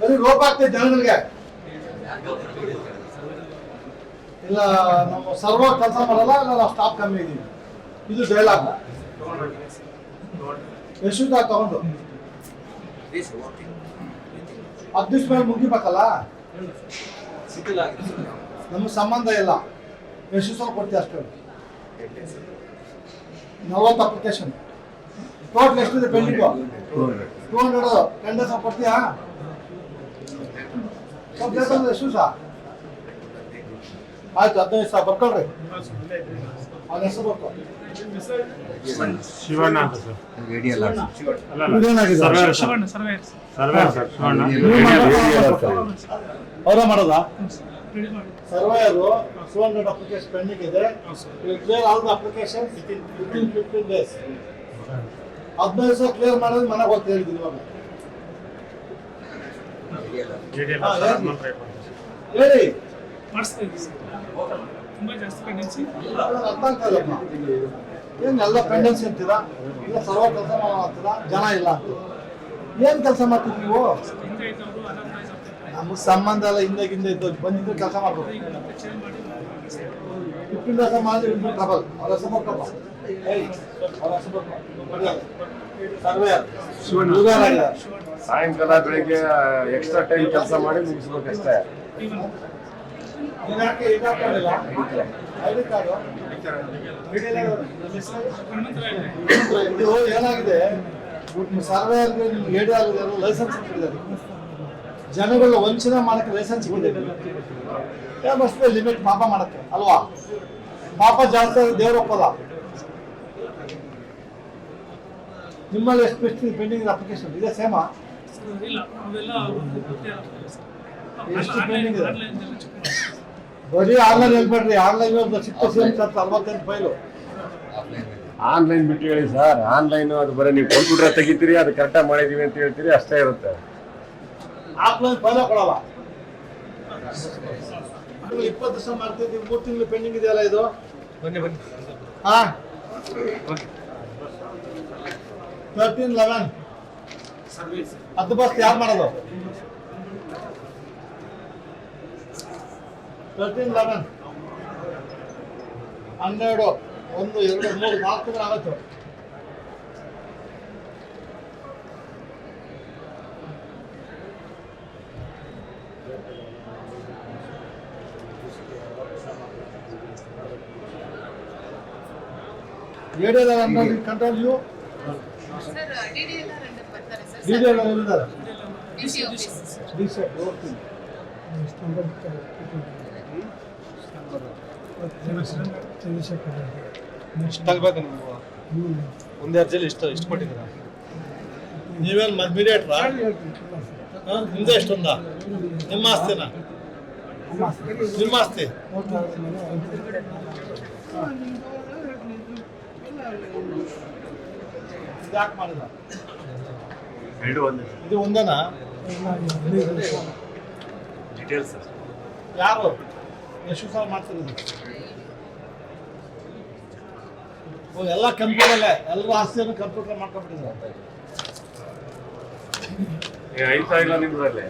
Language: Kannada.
ಬರೀ ರೋಪ ಆಗ್ತೈತೆ ಜನಗಳಿಗೆ. ಇಲ್ಲ ನಮ್ಮ ಸರ್ವ ಕೆಲಸ ಮಾಡಲ್ಲ ನಾನು ನಾವು ಸ್ಟಾಪ್ ಕಮ್ಮಿ ಇದೀವಿ ಇದು ಡೈಲಾಗ್ ಎಷ್ಟು ತಗೊಂಡು. ಹತ್ತು ದಿವ್ಸ ಮೇಲೆ ಮುಗಿಬೇಕಲ್ಲ? ನಮ್ಮ ಸಂಬಂಧ ಇಲ್ಲ. ಎಷ್ಟು ಸಲ ಕೊಡ್ತೀವಿ ಅಷ್ಟು. ನಲವತ್ತು ಅಪ್ಲಿಕೇಶನ್ ಟೋಟಲ್ ಎಷ್ಟಿದೆ pending two hundred ten days ಕೊಡ್ತೀಯಾ? ಆಯ್ತು ಹದಿನೈದು ಸಾವಿರ ಬರ್ಕೊಳ್ರಿ ಅವ್ನ ಹೆಸರು ಬರ್ಕೊ ಶಿವಣ್ಣ. ಅಂತ sir? Surveyor sir. Shivanna surveyor surveyor sir Shivanna. ಅವರ ಮಾಡೋದ? Surveyor two hundred application pending ಇದೆ. Clear all the application fifteen fifteen days ಹದಿನೈದು ಸಾವಿರ ಕ್ಲಿಯರ್ ಮಾಡಿದ್ರೆ ಮನೆಗೆ ಹೋಗ್ತಾ ಹೇಳಿದ್ದೀನಿ ಇವಾಗ. ಹೇಳಿ. ಹನುಮಂತ ರೈ ಅಂತ. ಹೇಳಿ. ಮಾಡಿಸ್ತಾ ಇದ್ದೀವಿ ಸರ್ ತುಂಬ ಜಾಸ್ತಿ ಪೆಂಡೆನ್ಸಿ ನನಗೆ ಅರ್ಥ ಆಗ್ತಾ ಇಲ್ಲಪ್ಪ ಏನು ಎಲ್ಲ ಪೆಂಡೆನ್ಸಿ ಅಂತೀರಾ? ಇಲ್ಲ ಸರ್ವ ಕೆಲಸ ಮಾಡ್ತೀರಾ ಜನ ಇಲ್ಲ ಅಂತ ಏನು ಕೆಲಸ ಮಾಡ್ತೀರಿ ನೀವು? ಹಿಂದೆ ಇದ್ದವರು ಅನಾಥರೈಸ್ ನಮಗೆ ಸಂಬಂಧ ಎಲ್ಲ ಹಿಂದೆ ಹಿಂದೆ ಇದ್ದ ಬಂದಿದ್ದು ಕೆಲಸ ಮಾಡ್ಬೋದು. ಈಗ ಕೆಲಸ ಮಾಡಿದ್ರೆ ಅವ್ರ ಸರ್ವೇಯರ್. ಸಾಯಂಕಾಲ ಬೆಳಿಗ್ಗೆ ಎಕ್ಸ್ಟ್ರಾ ಟೈಮ್ ಕೆಲಸ ಮಾಡಿ ಮುಗಿಸ್ಬೇಕಷ್ಟೇ. ಇದು ಏನಾಗಿದೆ ಸರ್ವೆ ಏಡಿ ಆಗಿದೆ ಲೈಸೆನ್ಸ್ ಇಟ್ಟಿದ್ದಾರೆ ಜನಗಳ ವಂಚನೆ ಮಾಡಕ್ಕೆ ಲೈಸೆನ್ಸ್ ಇಟ್ಟಿದ್ದಾರೆ ಲಿಮಿಟ್ ಪಾಪ ಮಾಡಕ್ಕೆ, ಅಲ್ವಾ? ಪಾಪ ಜಾಸ್ತಿ ದೇವ್ರ ಒಪ್ಪಲ್ಲ ನಿಮ್ಮಲ್ಲಿ ಎಷ್ಟು ಪೆಂಡಿಂಗ್ ಅಪ್ಲಿಕೇಶನ್ ಇದೆ ಸೇಮಾ ಇಲ್ಲ. ಅವೆಲ್ಲ ಬರೀ ಆನ್ಲೈನ್ ಹೇಳ್ಬೇಡ್ರಿ ಆನ್ಲೈನ್ ಅರವತ್ತೆಂಟು ಫೈಲು. ಆನ್ಲೈನ್ ಬಿಟ್ಟು ಹೇಳಿ ಸರ್. ಆನ್ಲೈನ್ ಅದು ಬರೀ ನೀವು ಕಂಪ್ಯೂಟರ್ ತೆಗಿತೀರಿ ಅದು ಕರೆಕ್ಟಾಗಿ ಮಾಡಿದೀವಿ ಅಂತ ಹೇಳ್ತೀರಿ ಅಷ್ಟೇ ಇರುತ್ತೆ. ಆಫ್ಲೈನ್ ಫೈಲ ಕೊಡಲ್ಲ. ಇಪ್ಪತ್ತು ದಿವಸ ಮಾಡ್ತಿದ್ದೀವಿ ಮೂರು ತಿಂಗಳು ಪೆಂಡಿಂಗ್ ಇದೆಯಲ್ಲ ಇದು? ಬನ್ನಿ ಬನ್ನಿ. ಹಾ. ತರ್ಟೀನ್ ಲೆವೆನ್ ಹತ್ತು ಬಸ್ ಯಾರು ಮಾಡೋದು? ತರ್ಟೀನ್ ಲೆವೆನ್ ಹನ್ನೆರಡು ಒಂದು ಎರಡು ಮೂರು ನಾಲ್ಕು ತಿಂಗಳು ಆಗುತ್ತೆ. ಕಂಟ್ರೋಲ್ ಯು ಡಿ ಡಿ ಎಲ್ಲಿದ್ದಾರೆ ಡಿಸಿ ಆಫೀಸ್. ಡಿ ಸಿ ಹೋಗ್ತೀನಿ ಎಷ್ಟಾಗ್ಬೇಕು ನಿಮ್ಗೆ ಒಂದೇ ಅರ್ಜಿಲಿ ಇಷ್ಟು ಇಷ್ಟು ಕೊಟ್ಟಿದ್ದೀರಾ? ನೀವೇನು ಮೀಡಿಯೇಟ್ರಾ ನಿಮ್ದೇ ಎಷ್ಟೊಂದ? ನಿಮ್ಮ ಆಸ್ತಿನ? ನಿಮ್ಮ ಆಸ್ತಿ? ಯಾಕೆ ಮಾಡಿಲ್ಲ ಎರಡು ಒಂದೇ ಇದು ಒಂದನಾ? Details sir. ಯಾರು? ಎಷ್ಟು ಸಲ ಮಾಡ್ತಿರೋದು. ಓ ಎಲ್ಲ ಕಂಪ್ಯೂಟರಲ್ಲೇ. ಎಲ್ಲರೂ ಆಸ್ತಿಯನ್ನು ಕಂಪ್ಯೂಟರ್ ಮಾಡ್ಕೊಂಡ್ಬಿಟ್ಟಿದ್ದಾರೆ ಏ, ಐತಾ ಇಲ್ಲ ನಿಮ್ದ್ರಲ್ಲಿ?